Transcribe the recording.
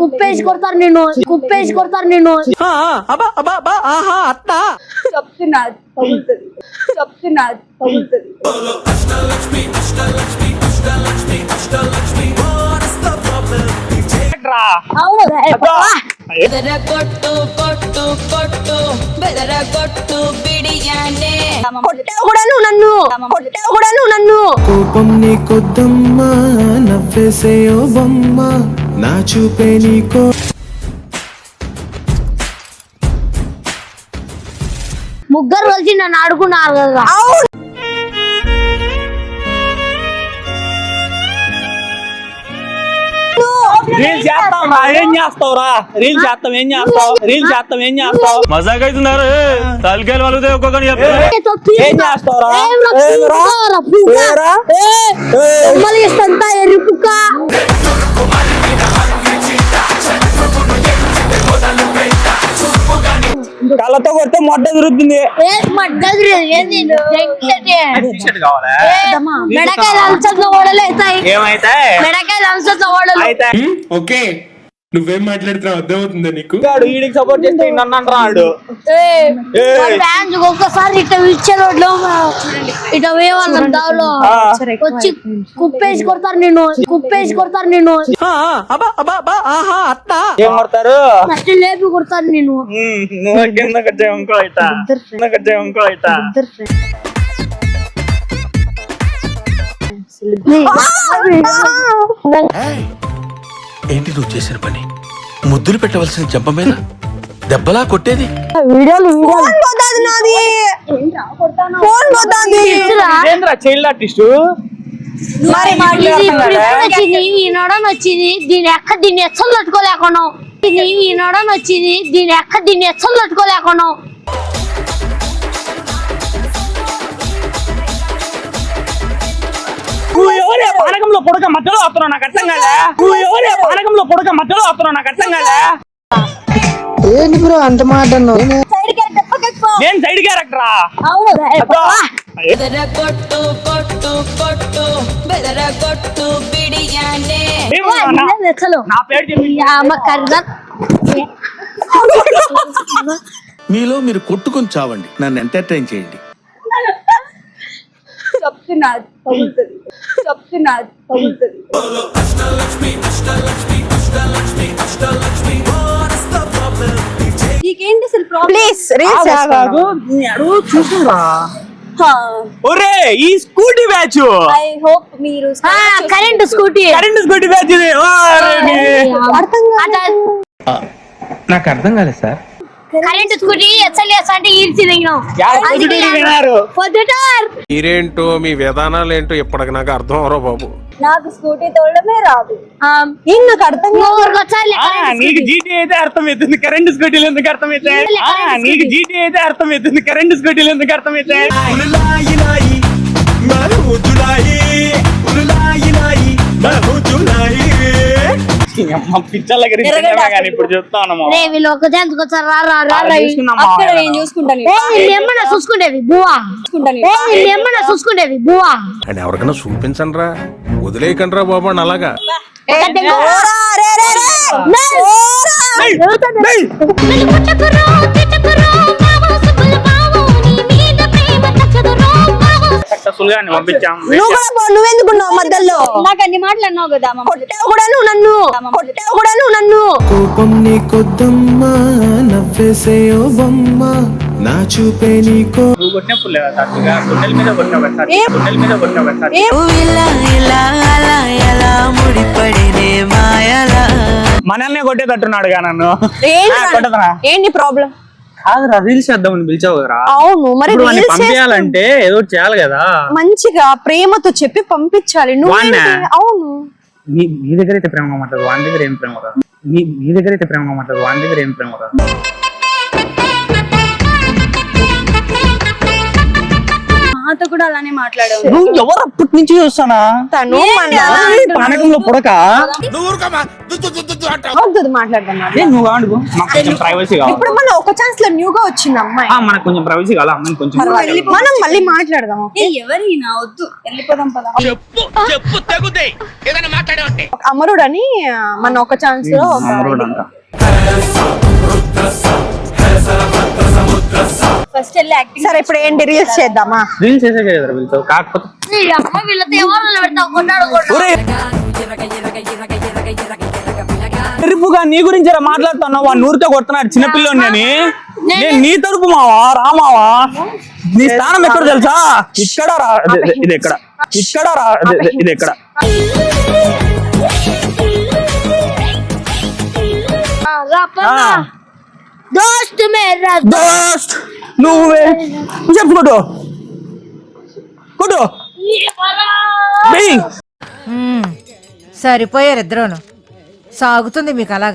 కుప్పేసి కొడతారు నిన్ను కుప్పేసి కొడతారు నిన్ను. చెప్తున్నా తగులుతుంది. చెప్తున్నా తగులుతుంది. అవును. బెదరగొట్టు కొట్టు కొట్టు బెదరగొట్టు బిడియానే కొట్టావు కూడా నువ్వు నన్ను కొట్టావు కూడా నువ్వు నన్ను. కోపం నీకొద్దమ్మా నవ్వేసేయో బొమ్మ. నా చూపే నీకో ముగ్గురు కలిసి నన్ను ఆడుకున్నారు కదా. రీల్స్ చేస్తాం రా ఏం చేస్తావురా? రీల్స్ చేస్తాం ఏం చేస్తావు? రీల్స్ చేస్తాం ఏం చేస్తావు? మజాక్ అవుతున్నారు తలకాయలు వాళ్ళతో ఒక్కొక్కని ఏం చేస్తావురా? ఏం రా, కళ్ళతో కొడితే. కావాలా? ఏ, మెడకాయ లంచంతో ఓడలు అవుతాయి. ఏమైతే మెడకాయ లంచంతో ఓడలు ఓకే. నువ్వేం మాట్లాడుతున్నావు అర్థమవుతుందా నీకు? వాడు వీడికి సపోర్ట్ చేస్తే నన్ను అంటాడు ఫ్యాన్స్ ఒక్కసారి ఇట్లా ఇచ్చే రోడ్లో ఇట వేయవాళ్ళం దావులో. వచ్చి కుప్పేసి కొడతారు నిన్ను. కుప్పేసి కొడతారు నిన్ను ఏం కొడతారు? ఫస్ట్ లేపి కొడతారు వచ్చే ఇంకో ఇట కిందకి వచ్చే ఇంకో ఇట ఏంటి నువ్వు చేసిన పని? ముద్దులు పెట్టవలసిన చెంప మీద దెబ్బలా కొట్టేది? వీడియోలు ఫోన్ పోతాది నాది. ఫోన్ పోతాది. ఏంద్రా చైల్డ్ ఆర్టిస్ట్? మరి ఇది ఇప్పుడు ఇప్పుడు వచ్చింది? దీని ఎక్క దీన్ని ఎచ్చలు నడన వచ్చింది. దీని ఎక్క దీన్ని ఎచ్చలు పానకంలో పొడక మధ్యలో వస్తున్నావు నాకు అర్థం కాలే. నువ్వు ఎవరే పానకంలో పొడక మధ్యలో వస్తున్నావు నాకు అర్థం కాలే. సైడ్ క్యారెక్టర్ పక్కకు నేను సైడ్ క్యారెక్టరా అవును బెదరగొట్టు కొట్టు కొట్టు బెదరగొట్టు బిడియానే ఎచ్చలు నా పేరు చెప్పి. అమ్మ కర్ర. మీలో మీరు కొట్టుకొని చావండి. నన్ను ఎంటర్టైన్ చేయండి. చెప్తున్నా చెప్తున్నా తగులుతుంది. నీకేంటి అసలు ప్లీజ్ కాదు నీ అడుగు చూసురా ఒరే ఈ స్కూటీ బ్యాచ్. ఐ హోప్ మీరు current scooty. Current scooty batch ఇది. అర్థం కాదు నాకు అర్థం కాలేదు సార్. కరెంట్ స్కూటీ అంటే ఈడ్చి మీరేంటో మీ విధానాలు ఏంటో ఇప్పటికి నాకు అర్థం అవరో బాబు? నాకు స్కూటీ తోడమే రాదు. నాకు అర్థం నీకు జీటీ అయితే అర్థమవుతుంది కరెంట్ స్కూటీలు ఎందుకు అర్థమైతే ఆ, నీకు జీటీ అయితే అర్థమవుతుంది కరెంట్ స్కూటీలు ఎందుకు అర్థమైతే ఇప్పుడు వీళ్ళు ఒక జంతుకు వచ్చారు. రా రా రా రా. అక్కడ నేను చూసుకుంటాను ఏ వీళ్ళు ఏమన్నా బువా. చూసుకుంటాను ఏ వీళ్ళు ఏమన్నా చూసుకునేవి బువా. అని ఎవరికైనా చూపించండి రా వదిలేయకండి రా బాబు అని అలాగా ఓరా, సక్సెస్ఫుల్గా పంపించాం. నువ్వు కూడా పో, మధ్యలో? అన్ని మాటలు అన్నావు కదా అమ్మ. కొట్టావు కూడా నువ్వు నన్ను. కొట్టావు కూడా నువ్వు నన్ను. కోపం నీకొద్దమ్మా నవ్వేసేయో బొమ్మ నా చూపే నీకో నువ్వు కొట్టినప్పుడు లేదా గుండెల మీద ఏం? ఏం? మనల్ని కొట్టేటట్టున్నాడు నన్ను. ఏంటి ఆ, కొట్టదురా ఏంటి ప్రాబ్లం కాదురా రీల్స్ చేద్దామని పిలిచావు కదరా అవును మరి చేస్తూ పంపించాలంటే ఏదో చేయాలి కదా. మంచిగా ప్రేమతో చెప్పి పంపించాలి. నువ్వు? అవును. నీ నీ దగ్గర అయితే ప్రేమగా మాట్లాడు వాని దగ్గర ఏం ప్రేమ రా నీ నీ దగ్గర అయితే ప్రేమగా మాట్లాడు వాని దగ్గర ఏం ప్రేమ రా నాతో కూడా అలానే మాట్లాడావు నువ్వు ఎవరు అప్పటి నుంచి చూస్తానా? తను పానకంలో పుడక? వద్దు మాట్లాడదాం ఏ, నువ్వు అడుగు మాకు కొంచెం ప్రైవసీ కావాలి. ఇప్పుడు మన ఒక ఛాన్స్లో న్యూగా వచ్చింది అమ్మాయి. ఆ, మనకు కొంచెం ప్రైవసీ కావాలి. అమ్మాయిని కొంచెం మనం మళ్ళీ మాట్లాడదాం వద్దు. వెళ్ళిపోదాం పదా. అమరుడు అని మన ఒక ఛాన్స్లో ఒక అమరుడు అంట. సరే ఇప్పుడు ఏంటి? రీల్స్ చేద్దామా? రీల్స్ చేసే కదా వీళ్ళతో? కాకపోతే ఎరుపుగా నీ గురించి మాట్లాడుతున్నావు? వాడు నూరితో కొడుతున్నాడు చిన్నపిల్లోని అని. నేను నీ తరపు మావా రామావా? నీ స్థానం ఎక్కడ తెలుసా? ఇక్కడ రా. ఇది- ఎక్కడ? ఇక్కడ? రా. ఇది- ఎక్కడ? ఆ, రా. దోస్త్ మేరా దోస్త్ నువ్వే చెప్పు కొట్టు కొట్టు. సరిపోయారు ఇద్దరును సాగుతుంది మీకు అలాగా